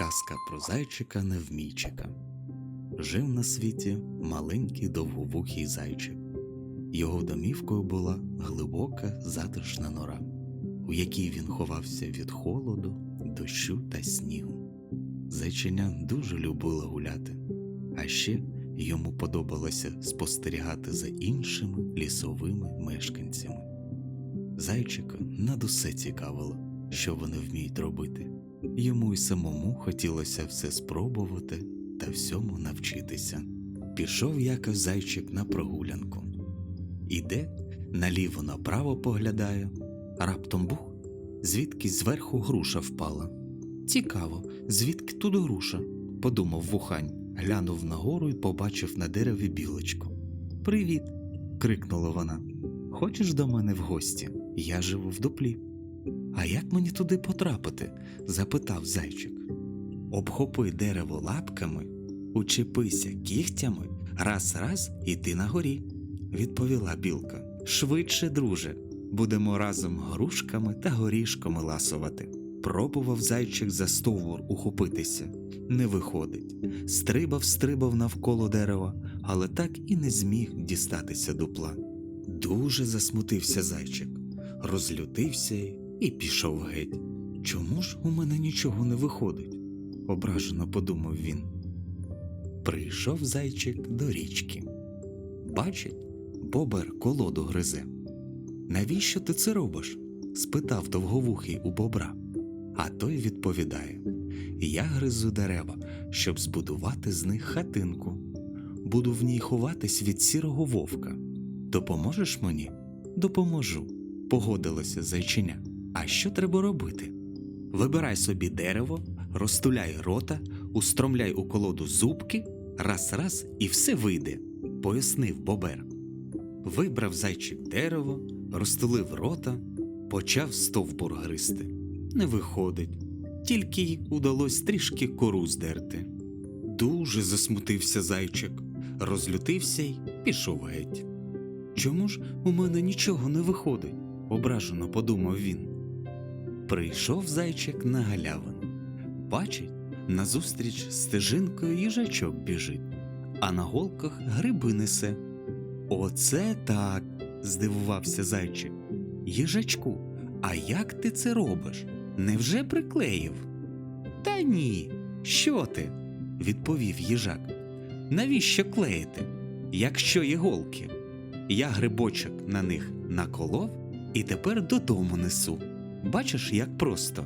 Казка про зайчика невмійчика. Жив на світі маленький довговухий зайчик. Його домівкою була глибока затишна нора, у якій він ховався від холоду, дощу та снігу. Зайчиня дуже любила гуляти, а ще йому подобалося спостерігати за іншими лісовими мешканцями. Зайчика над усе цікавило, що вони вміють робити. Йому й самому хотілося все спробувати та всьому навчитися. Пішов якось зайчик на прогулянку. Іде, наліво направо поглядає, раптом бух, звідки зверху груша впала. Цікаво, звідки тут груша? подумав вухань, глянув нагору і побачив на дереві білочку. Привіт. крикнула вона. Хочеш до мене в гості? Я живу в дуплі. А як мені туди потрапити? запитав зайчик. Обхопи дерево лапками, учепися кігтями, раз раз і ти на горі, відповіла білка. Швидше, друже, будемо разом грушками та горішками ласувати. Пробував зайчик за стовбур ухопитися. Не виходить. Стрибав, стрибав навколо дерева, але так і не зміг дістатися дупла. Дуже засмутився зайчик, розлютився і пішов геть. Чому ж у мене нічого не виходить? ображено подумав він. Прийшов зайчик до річки. Бачить, бобер колоду гризе. Навіщо ти це робиш? спитав довговухий у бобра. А той відповідає: Я гризу дерева, щоб збудувати з них хатинку. Буду в ній ховатись від сірого вовка. Допоможеш мені? Допоможу, погодилося зайчиня. А що треба робити? Вибирай собі дерево, розтуляй рота, устромляй у колоду зубки, раз раз і все вийде, пояснив бобер. Вибрав зайчик дерево, розтулив рота, почав стовбур гристи. Не виходить, тільки й удалось трішки кору здерти. Дуже засмутився зайчик, розлютився й пішов геть. Чому ж у мене нічого не виходить? ображено подумав він. Прийшов зайчик на галявину. Бачить, назустріч стежинкою їжачок біжить, а на голках гриби несе. Оце так. здивувався зайчик. Їжачку, а як ти це робиш? Невже приклеїв? Та ні. Що ти? відповів їжак. Навіщо клеїти, якщо є голки? Я грибочок на них наколов і тепер додому несу. Бачиш, як просто.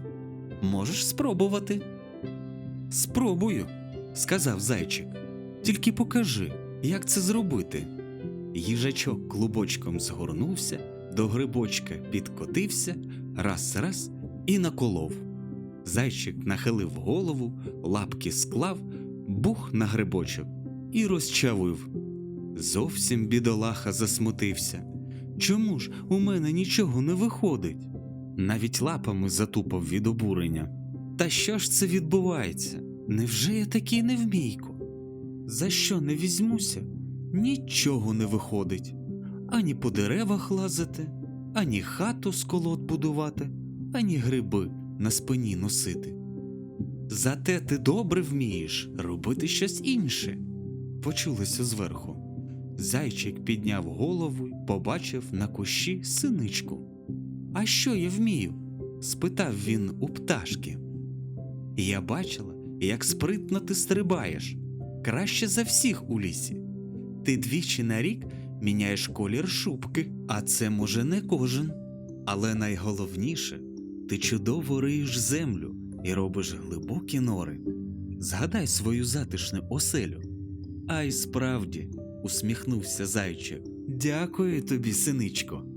Можеш спробувати. Спробую, сказав зайчик. Тільки покажи, як це зробити. Їжачок клубочком згорнувся, до грибочка підкотився, раз раз і наколов. Зайчик нахилив голову, лапки склав, бух на грибочок і розчавив. Зовсім бідолаха засмутився. Чому ж у мене нічого не виходить? Навіть лапами затупав від обурення. Та що ж це відбувається? Невже я такий невмійко? За що не візьмуся? Нічого не виходить. Ані по деревах лазити, ані хату з колод будувати, ані гриби на спині носити. Зате ти добре вмієш робити щось інше, почулося зверху. Зайчик підняв голову й побачив на кущі синичку. А що я вмію? спитав він у пташки. Я бачила, як спритно ти стрибаєш, краще за всіх у лісі. Ти двічі на рік міняєш колір шубки, а це може не кожен. Але найголовніше, ти чудово риєш землю і робиш глибокі нори. Згадай свою затишну оселю. А й справді, усміхнувся зайчик. Дякую тобі, синичко.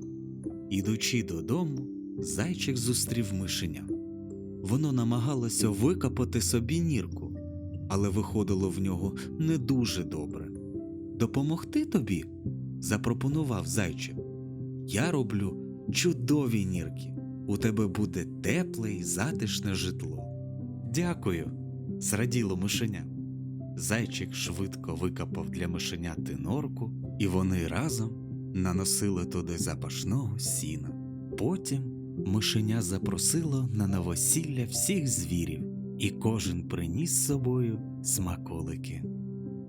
Ідучи додому, зайчик зустрів мишеня. Воно намагалося викопати собі нірку, але виходило в нього не дуже добре. Допомогти тобі? запропонував зайчик. Я роблю чудові нірки. У тебе буде тепле й затишне житло. Дякую, зраділо мишеня. Зайчик швидко викопав для мишеняти норку, і вони разом наносили туди запашного сіна. Потім мишеня запросило на новосілля всіх звірів і кожен приніс з собою смаколики.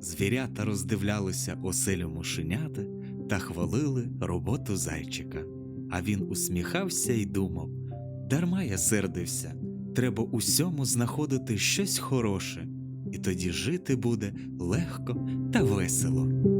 Звірята роздивлялися оселю мушенята та хвалили роботу зайчика. А він усміхався і думав: дарма я сердився, треба усьому знаходити щось хороше, і тоді жити буде легко та весело.